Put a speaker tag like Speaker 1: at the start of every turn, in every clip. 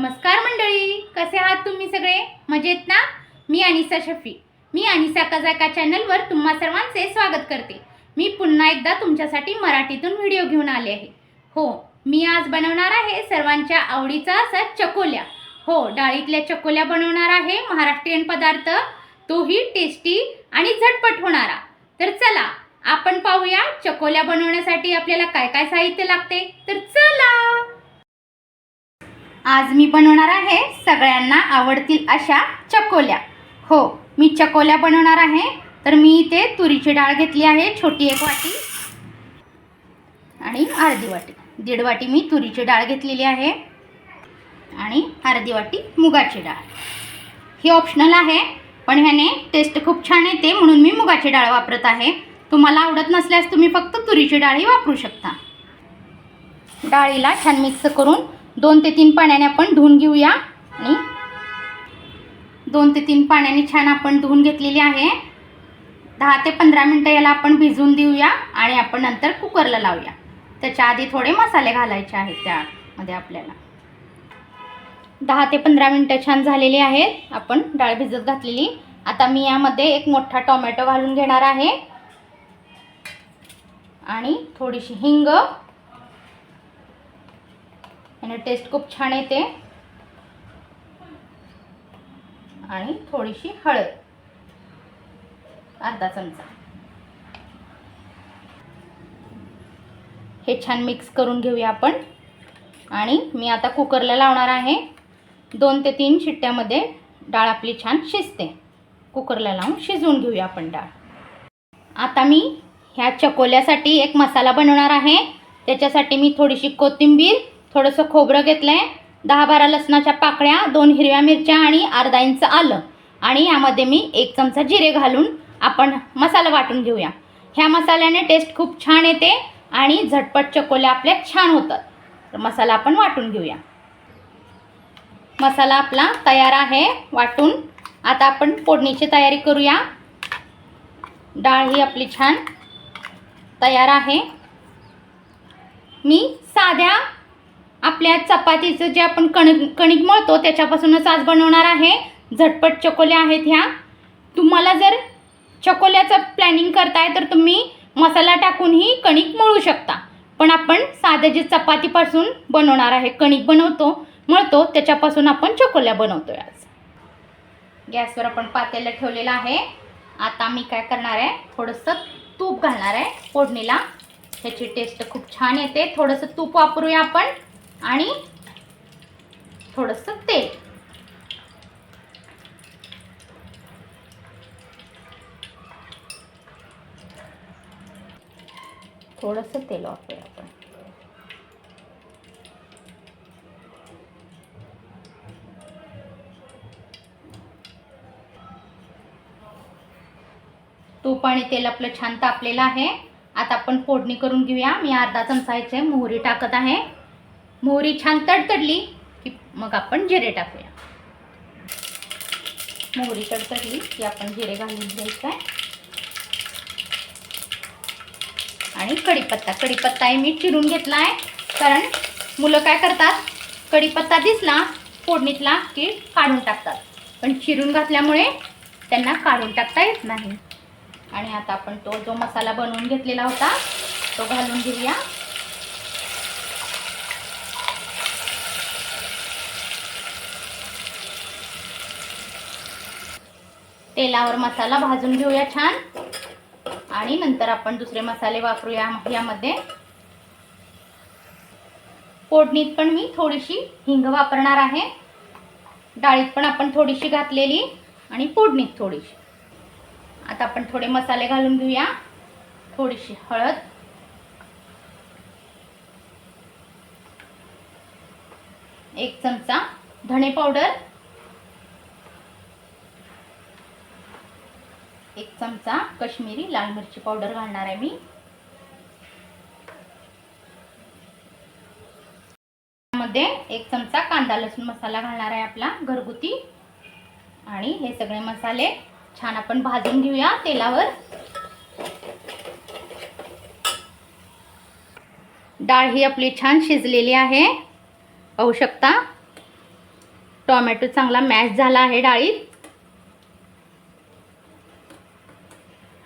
Speaker 1: नमस्कार मंडळी कसे आहात तुम्ही सगळे? मजेत ना? मी अनिसा शफी. मी अनिसा कजाका चॅनलवर तुम्हा सर्वांचे स्वागत करते. मी पुन्हा एकदा तुमच्यासाठी मराठीतून व्हिडिओ घेऊन आले आहे. हो मी आज बनवणार आहे सर्वांच्या आवडीचा असा चकोल्या. हो डाळीतल्या चकोल्या बनवणार आहे महाराष्ट्रीयन पदार्थ. तोही टेस्टी आणि झटपट होणारा. तर चला आपण पाहूया चकोल्या बनवण्यासाठी आपल्याला काय काय साहित्य लागते. तर चला! आज मी बनवणार आहे सगळ्यांना आवडतील अशा चकोल्या. हो मी चकोल्या बनवणार आहे. तर मी इथे तुरीची डाळ घेतली आहे छोटी एक वाटी आणि अर्धी वाटी. दीड वाटी मी तुरीची डाळ घेतलेली आहे आणि अर्धी वाटी मुगाची डाळ. ही ऑप्शनल आहे पण ह्याने टेस्ट खूप छान येते म्हणून मी मुगाची डाळ वापरत आहे. तुम्हाला आवडत नसल्यास तुम्ही फक्त तुरीची डाळही वापरू शकता. डाळीला छान मिक्स करून दोन ते तीन पाण्याने आपण धुवून घेऊया. आणि दोन ते तीन पाण्याने छान आपण धुवून घेतलेली आहे. दहा ते पंधरा मिनटं याला आपण भिजवून देऊया आणि आपण नंतर कुकरला लावूया. त्याच्या आधी थोडे मसाले घालायचे आहेत त्यामध्ये आपल्याला. दहा ते पंधरा मिनटं छान झालेली आहेत. आपण डाळ भिजत घातलेली. आता मी यामध्ये एक मोठा टोमॅटो घालून घेणार आहे. आणि थोडीशी हिंग याने टेस्ट खूप छान येते. आणि थोडीशी हळद. अर्धा चमचा. हे छान मिक्स करून घेऊया आपण. आणि मी आता कुकरला लावणार आहे. दोन ते तीन शिट्ट्यामध्ये डाळ आपली छान शिजते. कुकरला लावून शिजवून घेऊया आपण डाळ. आता मी ह्या चकोल्यासाठी एक मसाला बनवणार आहे. त्याच्यासाठी मी थोडीशी कोथिंबीर थोडंसं खोबरं घेतलं आहे दहा बारा लसणाच्या पाकळ्या दोन हिरव्या मिरच्या आणि अर्धा इंच आलं. आणि यामध्ये मी एक चमचा जिरे घालून आपण मसाला वाटून घेऊया. ह्या मसाल्याने टेस्ट खूप छान येते आणि झटपट चकोल्या आपल्या छान होतात. तर मसाला आपण वाटून घेऊया. मसाला आपला तयार आहे वाटून. आता आपण फोडणीची तयारी करूया. डाळ ही आपली छान तयार आहे. मी साध्या आपल्या चपातीचं जे आपण कणिक कणिक मळतो त्याच्यापासूनच आज बनवणार आहे. झटपट चकोल्या आहेत ह्या. तुम्हाला जर चकोल्याचं प्लॅनिंग करताय तर तुम्ही मसाला टाकूनही कणिक मळू शकता. पण आपण साधं जे चपातीपासून बनवणार आहे कणिक बनवतो मळतो त्याच्यापासून आपण चकोल्या बनवतो आज. गॅसवर आपण पातेलं ठेवलेलं आहे. आता मी काय करणार आहे थोडंसं तूप घालणार आहे फोडणीला. ह्याची टेस्ट खूप छान येते. थोडंसं तूप वापरूया आपण. आणि थोडंसं तेल. थोडंसं तेल वापरूया आपण. तूप आणि तेल आपलं छान तापलेलं आहे. आता आपण फोडणी करून घेऊया. मी अर्धा चमचा ह्याचे मोहरी टाकत आहे. मोहरी छान तडतडली की मग आपण जिरे टाकूया. मोहरी तडतडली की आपण जिरे घालून घ्यायचं आहे आणि कढीपत्ता कढीपत्ताही मी चिरून घेतला आहे कारण मुलं काय करतात? कढीपत्ता दिसला फोडणीतला की काढून टाकतात. पण चिरून घातल्यामुळे त्यांना काढून टाकता येत नाही. आणि आता आपण तो जो मसाला बनवून घेतलेला होता तो घालून घेऊया. तेलावर मसाला भाजून घेऊया छान. आणि नंतर आपण दुसरे मसाले वापरूया यामध्ये. फोडणीत पण मी थोडीशी हिंग वापरणार आहे. डाळीत पण आपण थोडीशी घातलेली आणि फोडणीत थोडीशी. आता आपण थोडे मसाले घालून घेऊया. थोडीशी हळद. एक चमचा धणे पावडर. एक चमचा कश्मीरी लाल मिरची पावडर घालणार आहे मी. त्यामध्ये एक चमचा कांदा लसूण मसाला घालणार आहे आपला घरगुती. आणि हे सगळे मसाले छान आपण भाजून घेऊया तेलावर. डाळ ही आपली छान शिजलेली आहे. पाहू शकता. टोमॅटो चांगला मॅश झाला आहे डाळीत.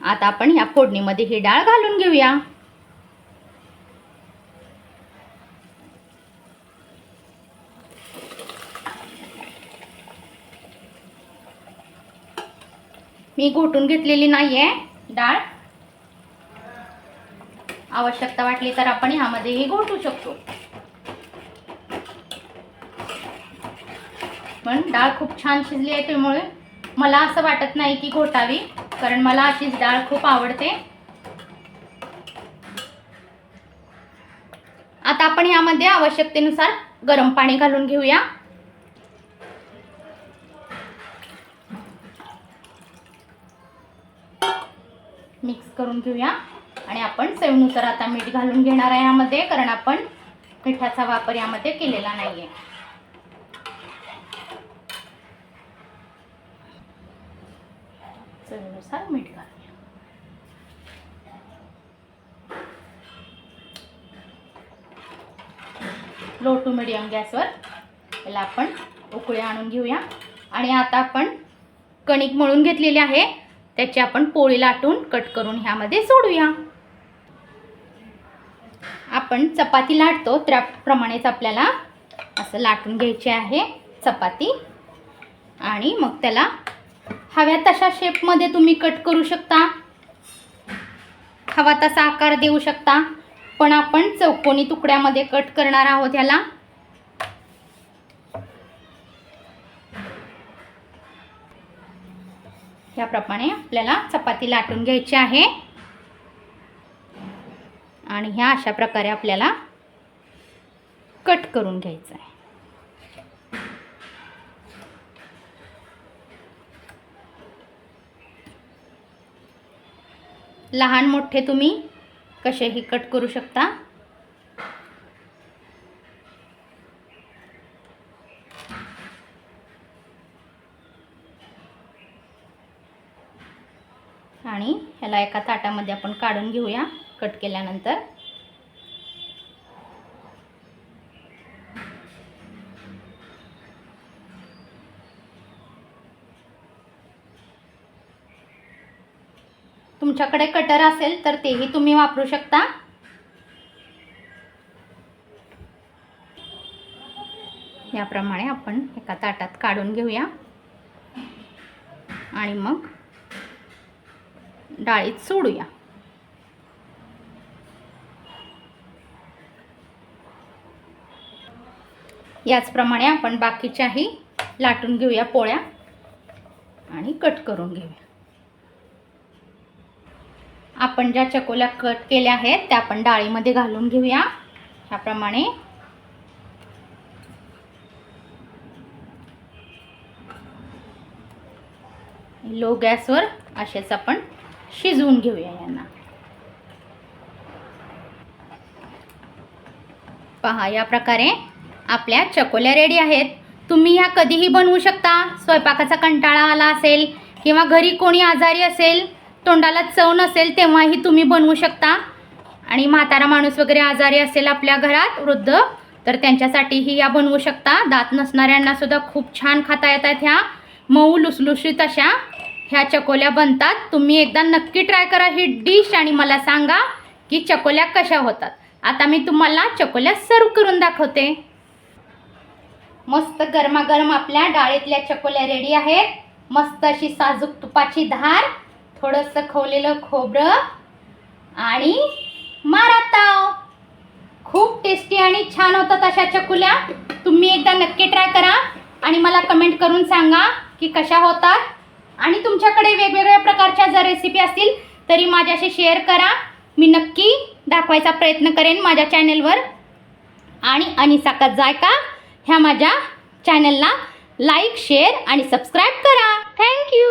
Speaker 1: आता आपण ह्या फोडणीमध्ये ही डाळ घालून घेऊया. मी घोटून घेतलेली नाही आहे डाळ. आवश्यकता वाटली तर आपण ह्यामध्येही घोटू शकतो. पण डाळ खूप छान शिजली आहे त्यामुळे मला असं वाटत नाही की घोटावी. कारण मला अशीच डाळ खूप आवडते. आता आपण यामध्ये आवश्यकतेनुसार गरम पाणी घालून घेऊया. मिक्स करून घेऊया. आणि आपण चवीनुसार आता मीठ घालून घेणार आहे यामध्ये कारण आपण मिठाचा वापर यामध्ये केलेला नाही आहे चवीनुसार मीठ घालूया. लो टू मिडियम गॅसवर याला आपण उकळी आणून घेऊया. आणि आता आपण कणिक मळून घेतलेली आहे. त्याची आपण पोळी लाटून कट करून ह्यामध्ये सोडूया. आपण चपाती लाटतो त्याप्रमाणेच आपल्याला असं लाटून घ्यायची आहे चपाती. आणि मग त्याला हव्या तशा शेपमध्ये तुम्ही कट करू शकता. हवा तसा आकार देऊ शकता. पण आपण चौकोनी तुकड्यामध्ये कट करणार आहोत ह्याला. याप्रमाणे आपल्याला चपाती लाटून घ्यायची आहे. आणि ह्या अशा प्रकारे आपल्याला कट करून घ्यायचं आहे. लहान मोठे तुम्ही कसेही कट करू शकता. आणि ह्याला एका ताटामध्ये आपण काढून घेऊया कट केल्यानंतर. तुमच्याकडे कटर असेल तर तेही तुम्ही वापरू शकता. याप्रमाणे आपण एका ताटात काढून घेऊया. आणि मग डाळीत सोडूया. याचप्रमाणे आपण बाकीच्याही लाटून घेऊया पोळ्या आणि कट करून घेऊया. आपण ज्या चकोल्या कट केल्या आहेत त्या आपण डाळीमध्ये घालून घेऊया. ह्याप्रमाणे. लो गॅसवर असेच आपण शिजवून घेऊया यांना. पहा या प्रकारे आपल्या चकोल्या रेडी आहेत. तुम्ही ह्या कधीही बनवू शकता. स्वयंपाकाचा कंटाळा आला असेल किंवा घरी कोणी आजारी असेल तोंडाला चव नसेल तेव्हाही तुम्ही बनवू शकता. आणि म्हातारा माणूस वगैरे आजारी असेल आपल्या घरात वृद्ध तर त्यांच्यासाठीही या बनवू शकता. दात नसणाऱ्यांना सुद्धा खूप छान खाता येतात ह्या. मऊ लुसलुशीत अशा ह्या चकोल्या बनतात. तुम्ही एकदा नक्की ट्राय करा ही डिश आणि मला सांगा की चकोल्या कशा होतात. आता मी तुम्हाला चकोल्या सर्व करून दाखवते. मस्त गरमागरम आपल्या डाळीतल्या चकोल्या रेडी आहेत. मस्त अशी साजूक तुपाची धार. थोडंसं खवलेलं खोबरं आणि मारा ताव खूप टेस्टी आणि छान होतात अशा चकुल्या. तुम्ही एकदा नक्की ट्राय करा आणि मला कमेंट करून सांगा की कशा होतात. आणि तुमच्याकडे वेगवेगळ्या प्रकारच्या जर रेसिपी असतील तरी माझ्याशी शेअर करा. मी नक्की दाखवायचा प्रयत्न करेन माझ्या चॅनेलवर आणि अनिसाका जायका ह्या माझ्या चॅनलला लाईक शेअर आणि सबस्क्राईब करा. Thank you